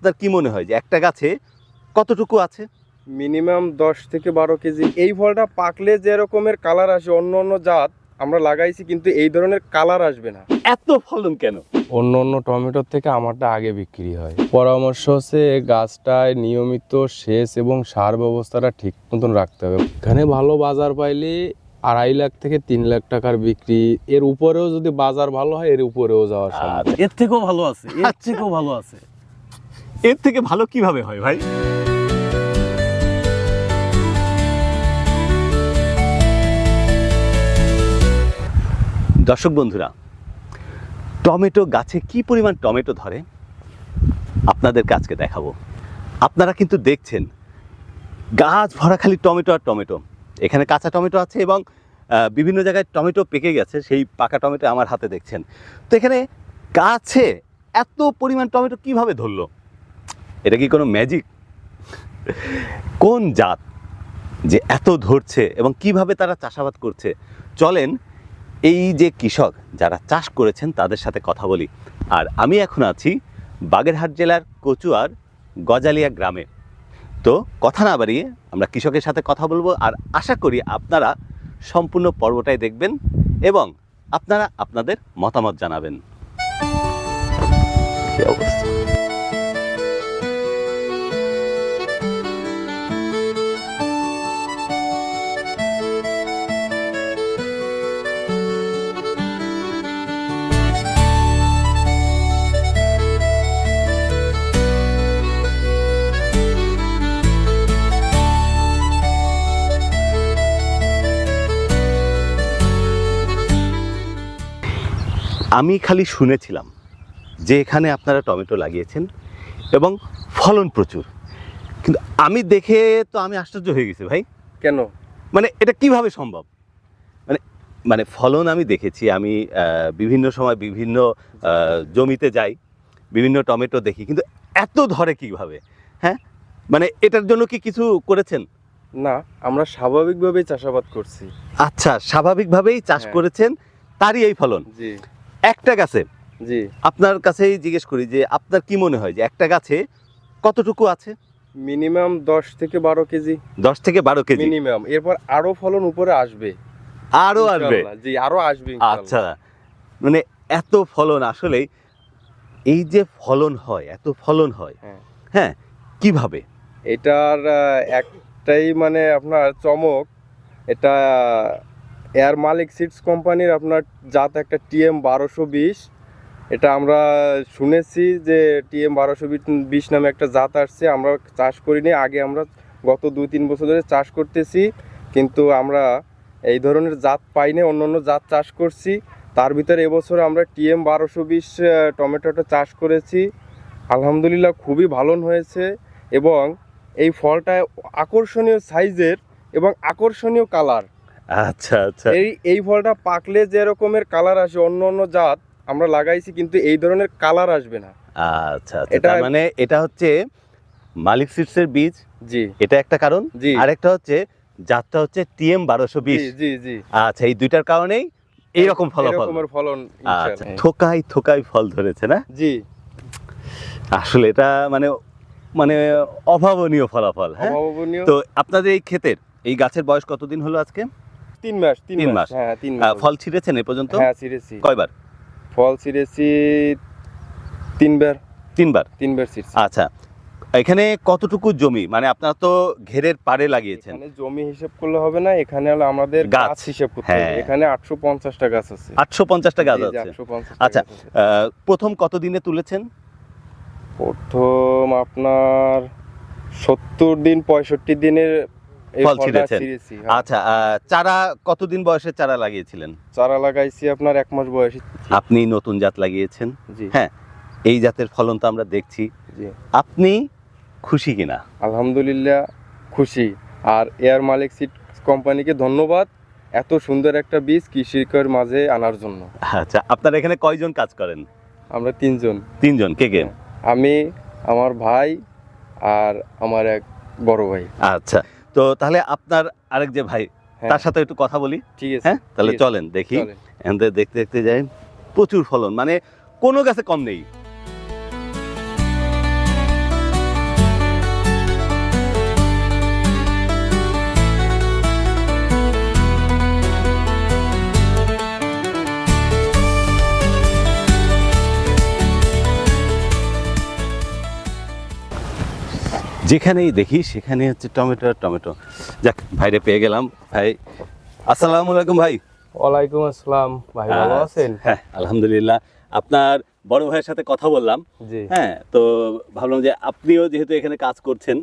আপনার কি মনে হয় যে একটা গাছে কতটুকু আছে? মিনিমাম দশ থেকে বারো কেজি। এই ফলটা পাকলে যে রকমের কালার আসে অন্য অন্য জাত আমরা লাগাইছি কিন্তু এই ধরনের কালার আসবে না। এত ফলন কেন? অন্য অন্য টমেটোর থেকে আমারটা আগে বিক্রি হয়। পরামর্শ হচ্ছে গাছটায় নিয়মিত সেচ এবং সার ব্যবস্থাটা ঠিক মতন রাখতে হবে। এখানে ভালো বাজার পাইলে আড়াই লাখ থেকে তিন লাখ টাকার বিক্রি। এর উপরেও যদি বাজার ভালো হয় এর উপরেও যাওয়া সম্ভব। আচ্ছা, এর থেকেও ভালো আছে এর থেকেও ভালো আছে। এর থেকে ভালো কীভাবে হয় ভাই? দর্শক বন্ধুরা, টমেটো গাছে কি পরিমাণ টমেটো ধরে? আপনাদেরকে আজকে দেখাবো। আপনারা কিন্তু দেখছেন, গাছ ভরা খালি টমেটো আর টমেটো। এখানে কাঁচা টমেটো আছে এবং বিভিন্ন জায়গায় টমেটো পেকে গেছে, সেই পাকা টমেটো আমার হাতে দেখছেন। তো এখানে গাছে এত পরিমাণ টমেটো কীভাবে ধরলো? এটা কি কোনো ম্যাজিক কোন জাত যে এত ধরছে এবং কীভাবে তারা চাষাবাদ করছে? চলেন এই যে কৃষক যারা চাষ করেছেন তাদের সাথে কথা বলি। আর আমি এখন আছি বাগেরহাট জেলার কচুয়ার গজালিয়া গ্রামে। তো কথা না বাড়িয়ে আমরা কৃষকের সাথে কথা বলব আর আশা করি আপনারা সম্পূর্ণ পর্বটাই দেখবেন এবং আপনারা আপনাদের মতামত জানাবেন। অবস্থা? আমি খালি শুনেছিলাম যে এখানে আপনারা টমেটো লাগিয়েছেন এবং ফলন প্রচুর। কিন্তু আমি দেখে তো আমি আশ্চর্য হয়ে গেছি ভাই। কেন? মানে এটা কীভাবে সম্ভব? মানে মানে ফলন আমি দেখেছি আমি বিভিন্ন সময় বিভিন্ন জমিতে যাই বিভিন্ন টমেটো দেখি কিন্তু এত ধরে কীভাবে? হ্যাঁ? মানে এটার জন্য কি কিছু করেছেন? না আমরা স্বাভাবিকভাবেই চাষাবাদ করছি। আচ্ছা স্বাভাবিকভাবেই চাষ হ্যাঁ। করেছেন তারই এই ফলন। জি। একটা গাছে? জি। আপনার কাছেই জিজ্ঞেস করি যে আপনার কি মনে হয় যে একটা গাছে কতটুকু আছে? মিনিমাম দশ থেকে বারো কেজি। দশ থেকে বারো কেজি? মিনিমাম। এরপর আরও ফলন উপরে আসবে। আরও আসবে? জি আরও আসবে আচ্ছা। মানে এত ফলন আসলেই এই যে ফলন হয় এত ফলন হয় হ্যাঁ। হ্যাঁ কীভাবে? এটার একটাই মানে আপনার চমক এটা এয়ার মালিক সিডস কোম্পানির আপনার জাত একটা টিএম বারোশো বিশ। এটা আমরা শুনেছি যে টিএম বারোশো বিশ নামে একটা জাত আসছে, আমরা চাষ করিনি। আগে আমরা গত দুই তিন বছর ধরে চাষ করতেছি, কিন্তু আমরা এই ধরনের জাত পাইনি অন্য অন্য জাত চাষ করছি। তার ভিতরে এবছর আমরা টিএম বারোশো বিশ টমেটোটা চাষ করেছি। আলহামদুলিল্লাহ খুবই ভালো হয়েছে এবং এই ফলটা আকর্ষণীয় সাইজের এবং আকর্ষণীয় কালার। আচ্ছা আচ্ছা। এই এই ফলটা পাকলে যে রকমের কালার আসে অন্য অন্য জাত আমরা লাগাইছি কিন্তু এই ধরনের কালার আসবে না। আচ্ছা আচ্ছা। এটা- মানে এটা হচ্ছে মালিক সিডসের বীজ? জি। এটা একটা কারণ? জি। আরেকটা হচ্ছে জাতটা হচ্ছে টিএম বারোশো বিশ। জি জি আচ্ছা এই দুইটার কারণেই এইরকম ফলাফল। ফলন আচ্ছা। থোকায় থোকায় ফল ধরেছে না? জি। আসলে এটা মানে মানে অভাবনীয় ফলাফল হ্যাঁ? অভাবনীয়। তো আপনাদের এই ক্ষেতের এই গাছের বয়স কতদিন হলো আজকে? তিন মাস তিন মাস। হ্যাঁ তিন মাস। ফল ছিঁড়েছেন এ পর্যন্ত? হ্যাঁ ছিঁড়েছি। কয়বার? ফল ছিঁড়েছি তিনবার। তিনবার? তিনবার ছিঁড়ছি। আচ্ছা এখানে কতটুকু জমি? মানে আপনারা তো ঘেরের পাড়ে লাগিয়েছেন। জমি হিসেব করলে হবে না এখানে হলো আমাদের গাছ। হিসেব করতে হ্যাঁ। হবে এখানে আটশো পঞ্চাশটা গাছ আছে। আটশো পঞ্চাশটা গাছ জি, জি, আছে। 850 টা আচ্ছা। প্রথম কত দিনে তুলেছেন? প্রথম আপনার সত্তর দিন পঁয়ষট্টি দিনের ফল ছিঁড়েছেন? হ্যাঁ। আচ্ছা চারা কতদিন বয়সের চারা লাগিয়েছিলেন? চারা লাগাইছি আপনার এক মাস বয়সে। আপনি নতুন জাত লাগিয়েছেন হ্যাঁ। এই জাতের ফলন তো আমরা দেখছি। আপনি খুশি কিনা? আলহামদুলিল্লাহ খুশি। আর এয়ার মালিক সিড কোম্পানিকে ধন্যবাদ এত সুন্দর একটা বীজ কৃষিকের মাঝে আনার জন্য। আচ্ছা আপনারা এখানে কয়জন কাজ করেন? আমরা তিনজন। তিনজন কে কে? আমি আমার ভাই আর আমার এক বড় ভাই। আচ্ছা তো তাহলে আপনার আরেক যে ভাই হ্যাঁ, তার সাথে একটু কথা বলি। ঠিক আছে। হ্যাঁ? তাহলে চলেন দেখি। দেখতে দেখতে যাই। প্রচুর ফলন মানে কোনো গাছে কম নেই। যেখানেই দেখি সেখানে হচ্ছে টমেটো আর টমেটো। যাক ভাইরে পেয়ে গেলাম। ভাই আসসালামু আলাইকুম ভাই। ওয়ালাইকুম আসসালাম। ভাই ভালো আছেন? হ্যাঁ আলহামদুলিল্লাহ। আপনার বড় ভাইয়ের সাথে কথা বললাম। জি। হ্যাঁ তো ভাবলাম যে আপনিও যেহেতু এখানে কাজ করছেন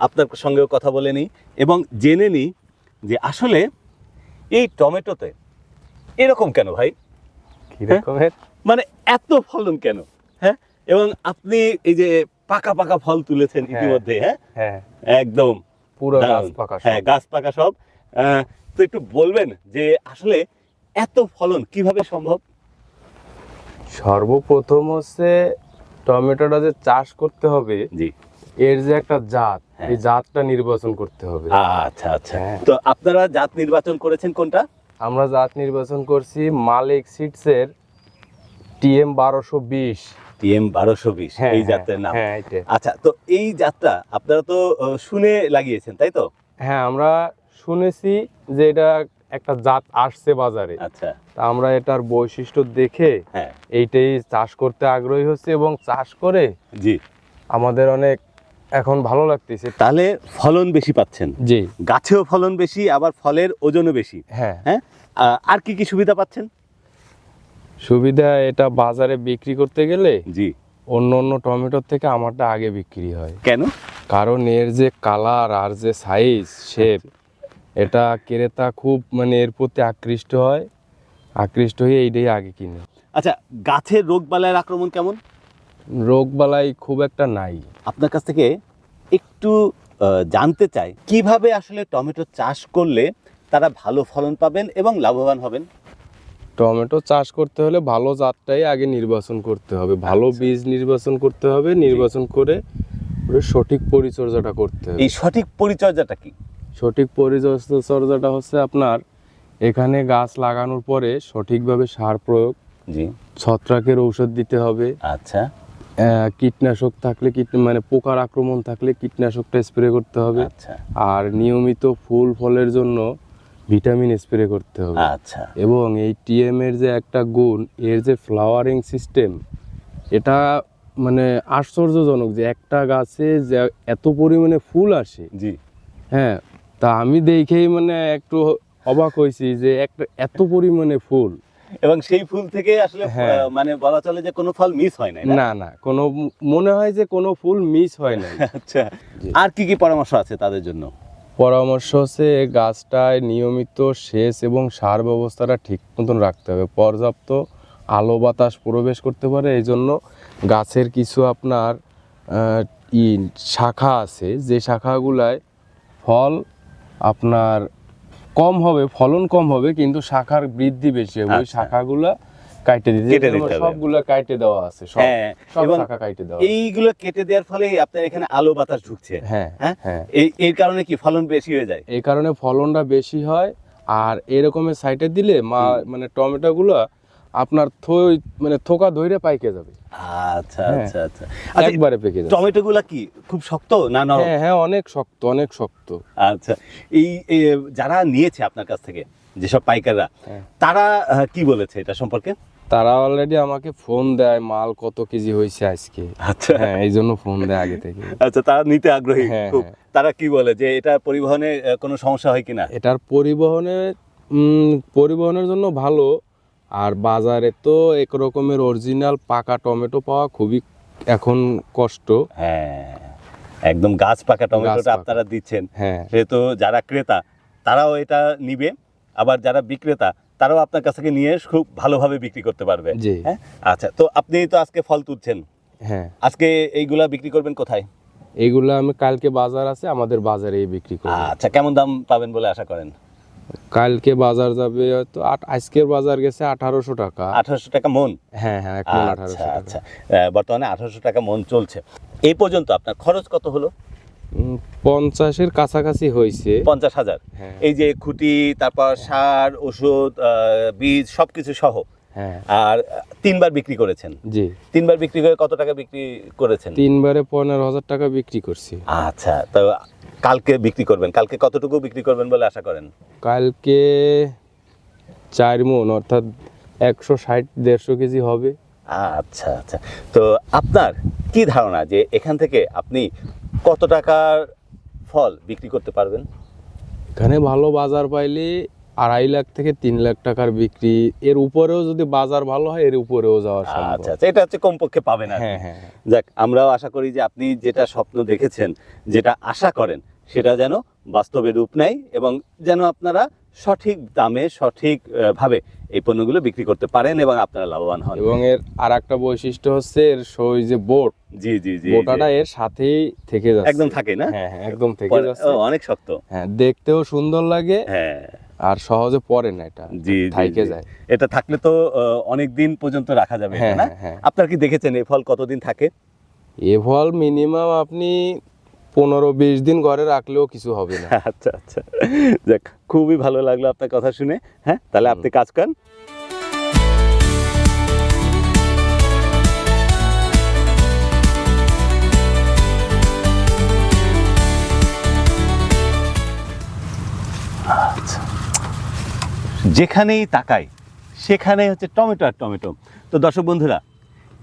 আপনার সঙ্গেও কথা বলে নিই এবং জেনে নিই যে আসলে এই টমেটোতে এরকম কেন ভাই? কি রকমের মানে এত ফলন কেন? হ্যাঁ এবং আপনি এই যে পাকা পাকা ফল তুলেছেন হ্যাঁ। ইতিমধ্যে হ্যাঁ? হ্যাঁ। একদম। পুরো গাছ পাকা হ্যাঁ গাছ পাকা সব। তো একটু বলবেন যে আসলে এত ফলন কীভাবে সম্ভব? সর্বপ্রথম হচ্ছে টমেটোটা যে চাষ করতে হবে জি। এর যে একটা জাত হ্যাঁ। এই জাতটা নির্বাচন করতে হবে। আচ্ছা আচ্ছা। তো আপনারা জাত নির্বাচন করেছেন কোনটা? আমরা জাত নির্বাচন করছি মালিক সিডসের টিএম বারোশো বিশ। টিএম বারোশো বিশ এই জাতের নাম। হ্যাঁ আচ্ছা তো এই জাতটা আপনারা তো শুনে লাগিয়েছেন তাই তো? হ্যাঁ আমরা শুনেছি যে এটা একটা জাত আসছে বাজারে। আচ্ছা। তা আমরা এটার বৈশিষ্ট্য দেখে হ্যাঁ। এইটাই চাষ করতে আগ্রহী হচ্ছে এবং চাষ করে জি। আমাদের অনেক এখন ভালো লাগতেছে। তাহলে ফলন বেশি পাচ্ছেন। জি। গাছেও ফলন বেশি আবার ফলের ওজনও বেশি। হ্যাঁ। হ্যাঁ? আর কি কি সুবিধা পাচ্ছেন? সুবিধা এটা বাজারে বিক্রি করতে গেলে জি। অন্য অন্য টমেটোর থেকে আমারটা আগে বিক্রি হয়। কেন? কারণ এর যে কালার আর যে সাইজ শেপ এটা ক্রেতা খুব মানে এর প্রতি আকৃষ্ট হয়। আকৃষ্ট হয়ে এইটাই আগে কিনে। আচ্ছা গাছের রোগ বালাইয়ের আক্রমণ কেমন? রোগ বালাই খুব একটা নাই। আপনার কাছ থেকে একটু জানতে চাই কীভাবে আসলে টমেটো চাষ করলে তারা ভালো ফলন পাবেন এবং লাভবান হবেন? টমেটো চাষ করতে হলে ভালো জাতটাই আগে নির্বাচন করতে হবে। ভালো আচ্ছা। বীজ নির্বাচন করতে হবে নির্বাচন করে সঠিক পরিচর্যাটা করতে হবে। এই সঠিক পরিচর্যাটা কি? সঠিক পরিচর্যাটা হচ্ছে আপনার এখানে গাছ লাগানোর পরে সঠিকভাবে সার প্রয়োগ জি। ছত্রাকের ঔষধ দিতে হবে। আচ্ছা। কীটনাশক থাকলে কীট মানে পোকার আক্রমণ থাকলে কীটনাশকটা স্প্রে করতে হবে। আচ্ছা। আর নিয়মিত ফুল ফলের জন্য ভিটামিন স্প্রে করতে হবে। আচ্ছা। এবং এই টিএম এর যে একটা গুণ এর যে ফ্লাওয়ারিং সিস্টেম এটা মানে আশ্চর্যজনক যে একটা গাছে যে এত পরিমাণে ফুল আসে। জি। হ্যাঁ তা আমি দেখেই মানে একটু অবাক হয়েছি যে একটা এত পরিমাণে ফুল। এবং সেই ফুল থেকে আসলে হ্যাঁ। মানে বলা চলে যে কোনো ফল মিস হয় না? না না কোনো মনে হয় যে কোনো ফুল মিস হয় না আচ্ছা। আর কি কি পরামর্শ আছে তাদের জন্য? পরামর্শ হচ্ছে গাছটায় নিয়মিত সেচ এবং সার ব্যবস্থাটা ঠিক মতন রাখতে হবে পর্যাপ্ত আলো বাতাস প্রবেশ করতে পারে এই জন্য গাছের কিছু আপনার ই শাখা আছে যে শাখাগুলায় ফল আপনার কম হবে ফলন কম হবে কিন্তু শাখার বৃদ্ধি বেশি হবে ওই আচ্ছা। শাখাগুলা কাইটে দিতে কেটে দিতে। সবগুলা কাইটে দেওয়া আছে সব হ্যাঁ সব এবং কাইটে দেওয়া এইগুলো কেটে দেওয়ার ফলে আপনার এখানে আলো বাতাস ঢুকছে। হ্যাঁ হ্যাঁ? হ্যাঁ। এই এর কারণে কি ফলন বেশি হয়ে যায়? এই কারণে ফলনটা বেশি হয় আর এরকমের সাইটে দিলে মা মানে টমেটোগুলো আপনার থই মানে থোকা ধইরে পাইকে যাবে। আচ্ছা হ্যাঁ। আচ্ছা আচ্ছা। আচ্ছা একবারে পেকে যাবে। টমেটো গুলা কি খুব শক্ত না নরম? হ্যাঁ হ্যাঁ অনেক শক্ত অনেক শক্ত। আচ্ছা এই যারা নিয়েছে আপনার কাছ থেকে যেসব পাইকাররা হ্যাঁ। তারা কি বলেছে এটা সম্পর্কে? তারা অলরেডি আমাকে ফোন দেয় মাল কত কেজি হয়েছে আজকে। আচ্ছা। হ্যাঁ এই জন্য ফোন দেয় আগে থেকে। আচ্ছা তারা নিতে আগ্রহী হ্যাঁ, খুব। হ্যাঁ। তারা কি বলে যে এটা পরিবহনে কোনো সমস্যা হয় কিনা? এটার পরিবহনে পরিবহনের জন্য ভালো আর বাজারে তো এক রকমের অরিজিনাল পাকা টমেটো পাওয়া খুবই এখন কষ্ট। হ্যাঁ একদম গাছ পাকা টমেটোটা। আপনারা দিচ্ছেন। হ্যাঁ। সেহেতু যারা ক্রেতা তারাও এটা নিবে। আবার যারা বিক্রেতা তারাও আপনার কাছ থেকে নিয়ে খুব ভালোভাবে বিক্রি করতে পারবে। হ্যাঁ? আচ্ছা তো আপনি তো আজকে ফল তুলছেন। হ্যাঁ। আজকে এইগুলা বিক্রি করবেন কোথায়? এইগুলা আমি কালকে বাজার আছে আমাদের বাজারে বিক্রি করব। আচ্ছা কেমন দাম পাবেন বলে আশা করেন? কালকে বাজার যাবে হয়তো আজকের বাজার গেছে আঠারোশো টাকা। আঠারোশো টাকা মন? হ্যাঁ হ্যাঁ আচ্ছা আঠারোশো আচ্ছা বর্তমানে আঠারোশো টাকা মন চলছে। এই পর্যন্ত আপনার খরচ কত হলো? পঞ্চাশের কাছাকাছি হয়েছে। পঞ্চাশ হাজার। হ্যাঁ। এই যে খুঁটি তারপর সার ওষুধ বীজ সবকিছু সহ। হ্যাঁ। আর তিনবার বিক্রি করেছেন। জি। তিনবার বিক্রি করে কত টাকা বিক্রি করেছেন? তিনবারে পনেরো হাজার টাকা বিক্রি করছি। আচ্ছা তো কালকে বিক্রি করবেন। কালকে কতটুকু বিক্রি করবেন বলে আশা করেন? কালকে চার মন অর্থাৎ একশো ষাট দেড়শো কেজি হবে। আচ্ছা আচ্ছা। তো আপনার কি ধারণা যে এখান থেকে আপনি কত টাকার ফল বিক্রি করতে পারবেন? এখানে ভালো বাজার পাইলে আড়াই লাখ থেকে তিন লাখ টাকার বিক্রি। এর উপরেও যদি বাজার ভালো হয় এর উপরেও যাওয়া সম্ভব। আচ্ছা আচ্ছা এটা হচ্ছে কমপক্ষে পাবেন না হ্যাঁ হ্যাঁ হ্যাঁ। যাক আমরাও আশা করি যে আপনি যেটা স্বপ্ন দেখেছেন যেটা আশা করেন সেটা যেন বাস্তবে রূপ নেয় এবং যেন আপনারা সঠিক দামে সঠিক ভাবে এই পণ্যগুলো বিক্রি করতে পারেন এবং আপনারা লাভবান হন। এবং এর আর একটা বৈশিষ্ট্য হচ্ছে এর সই যে বোট। জি জি জি বোটাটা এর সাথেই থেকে যাচ্ছে। একদম থাকে না? হ্যাঁ হ্যাঁ একদম থেকে যাচ্ছে। অনেক শক্ত। হ্যাঁ দেখতেও সুন্দর লাগে হ্যাঁ। আর সহজে পরে না এটা। জি থাইকে যায়। এটা থাকলে তো অনেক দিন পর্যন্ত রাখা যাবে হ্যাঁ না? হ্যাঁ আপনার কি দেখেছেন এই ফল কতদিন থাকে? এ ফল মিনিমাম আপনি পনেরো বিশ দিন ঘরে রাখলেও কিছু হবে না। আচ্ছা আচ্ছা। যাক খুবই ভালো লাগল আপনার কথা শুনে হ্যাঁ? তাহলে আপনি কাজ করেন। আচ্ছা। যেখানেই তাকাই সেখানে হচ্ছে টমেটো আর টমেটো। তো দর্শক বন্ধুরা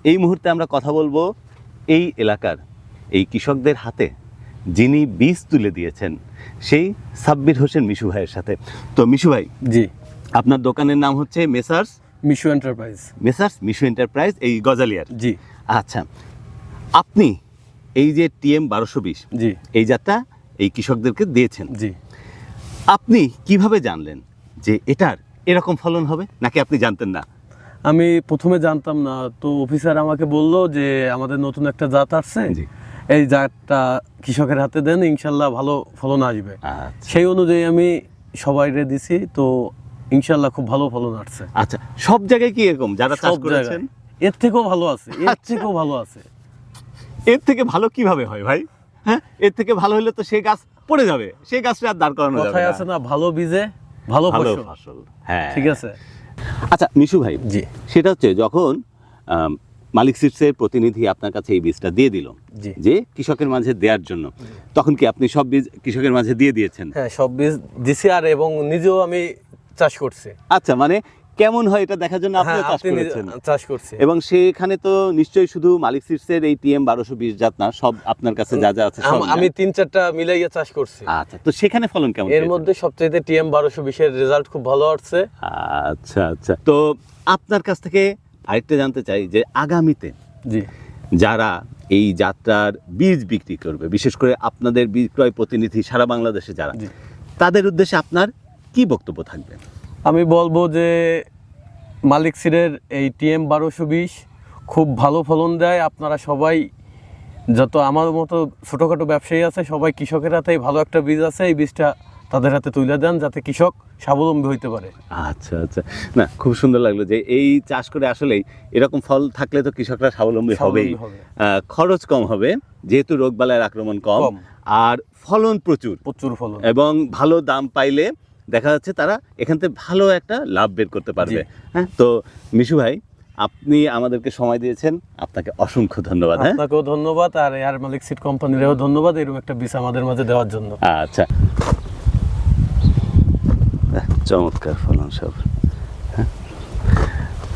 এই মুহূর্তে আমরা কথা বলব এই এলাকার এই কৃষকদের হাতে যিনি বীজ তুলে দিয়েছেন সেই সাব্বির হোসেন মিশু ভাইয়ের সাথে। তো মিশু ভাই জি। আপনার দোকানের নাম হচ্ছে messrs? Mishu enterprise. Messrs Mishu enterprise এই গজালিয়ার। জি। আচ্ছা আপনি এই যে টিএম বারোশো বিশ জি। এই যাত্রা এই কৃষকদেরকে দিয়েছেন। জি। আপনি কীভাবে জানলেন যে এটার এরকম ফলন হবে? নাকি আপনি জানতেন না? আমি প্রথমে জানতাম না তো অফিসার আমাকে বলল যে আমাদের নতুন একটা জাত আসছে। জি। এই জাতটা কৃষকের হাতে দেন ইনশাল্লাহ ভালো ফলন আসবে। আচ্ছা। সেই অনুযায়ী আমি সবাইরে দিছি তো ইনশাল্লাহ খুব ভালো ফলন আসছে। আচ্ছা সব জায়গায় কি এরকম যারা চাষ করেছেন? এর থেকেও ভালো আছে এর আচ্ছা। থেকেও ভালো আছে। এর থেকে ভালো কীভাবে হয় ভাই? হ্যাঁ এর থেকে ভালো হলে তো সেই গাছ পড়ে যাবে সেই গাছটা আর দাঁড় করানো যাবে কথায়। আছে না ভালো বীজে ভালো ফসল। হ্যাঁ। ঠিক আছে? আচ্ছা মিশু ভাই জি। সেটা হচ্ছে যখন মালিক সিটসের প্রতিনিধি আপনার কাছে এই বীজটা দিয়ে দিল যে কৃষকের মাঝে দেওয়ার জন্য। তখন কি আপনি সব বীজ কৃষকের মাঝে দিয়ে দিয়েছেন? হ্যাঁ সব বীজ দিছি আর এবং নিজেও আমি চাষ করছি। আচ্ছা মানে কেমন হয় এটা দেখার জন্য হ্যাঁ চাষ করেছেন? চাষ করছি। এবং সেখানে তো নিশ্চয়ই শুধু মালিক সিটসের এই টিএম বারোশো বিশ জাত না সব আপনার কাছে যা যা আছে সব আমি তিন চারটা মিলাইয়া চাষ করছি। আচ্ছা তো সেখানে ফলন কেমন এর? মধ্যে সবচেয়ে টিএম বারোশো বিশের রেজাল্ট খুব ভালো আসছে। আচ্ছা আচ্ছা। তো আপনার কাছ থেকে আরেকটা জানতে চাই যে আগামীতে জি। যারা এই যাত্রার বীজ বিক্রি করবে বিশেষ করে আপনাদের বিক্রয় প্রতিনিধি সারা বাংলাদেশে যারা তাদের উদ্দেশ্যে আপনার কি বক্তব্য থাকবে? আমি বলব যে মালিক সিরের এই টিএম বারোশো বিশ খুব ভালো ফলন দেয়। আপনারা সবাই যত আমার মতো ছোটোখাটো ব্যবসায়ী আছে সবাই কৃষকের হাতেই ভালো একটা বীজ আছে। এই বীজটা তাদের হাতে তুলে দেন যাতে কৃষক স্বাবলম্বী হইতে পারে। আচ্ছা আচ্ছা। না খুব সুন্দর লাগল যে এই চাষ করে আসলেই এরকম ফল থাকলে তো কৃষকরা স্বাবলম্বী হবেই। হবে। খরচ কম হবে যেহেতু রোগ রোগবালাইয়ের আক্রমণ কম। আর ফলন প্রচুর। প্রচুর ফলন। এবং ভালো দাম পাইলে দেখা যাচ্ছে তারা এখান থেকে ভালো একটা লাভ বের করতে পারবে। হ্যাঁ তো মিশু ভাই আপনি আমাদেরকে সময় দিয়েছেন আপনাকে অসংখ্য ধন্যবাদ হ্যাঁ? আপনাকেও ধন্যবাদ আর এয়ার মালিক সিট কোম্পানিরও ধন্যবাদ এরকম একটা বিষ আমাদের মাঝে দেওয়ার জন্য। আচ্ছা। চমৎকার ফলন সব হ্যাঁ।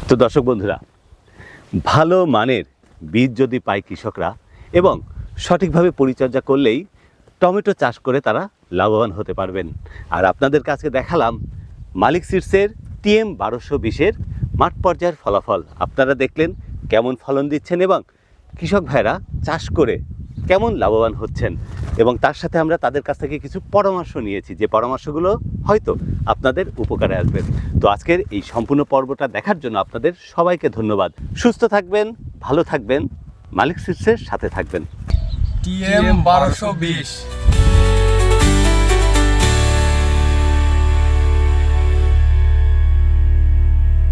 তো দর্শক বন্ধুরা, ভালো মানের বীজ যদি পায় কৃষকরা এবং সঠিকভাবে পরিচর্যা করলেই টমেটো চাষ করে তারা লাভবান হতে পারবেন। আর আপনাদের কাছে দেখালাম মালিক সিটসের টিএম বারোশো বিশের মাঠ পর্যায়ের ফলাফল। আপনারা দেখলেন কেমন ফলন দিচ্ছেন এবং কৃষক ভাইরা চাষ করে কেমন লাভবান হচ্ছেন? এবং তার সাথে আমরা তাদের কাছ থেকে কিছু পরামর্শ নিয়েছি। যে পরামর্শগুলো হয়তো আপনাদের উপকারে আসবে। তো আজকের এই সম্পূর্ণ পর্বটা দেখার জন্য আপনাদের সবাইকে ধন্যবাদ। সুস্থ থাকবেন, ভালো থাকবেন, মালিক সিটসের সাথে থাকবেন। টিএম বারোশো বিশ।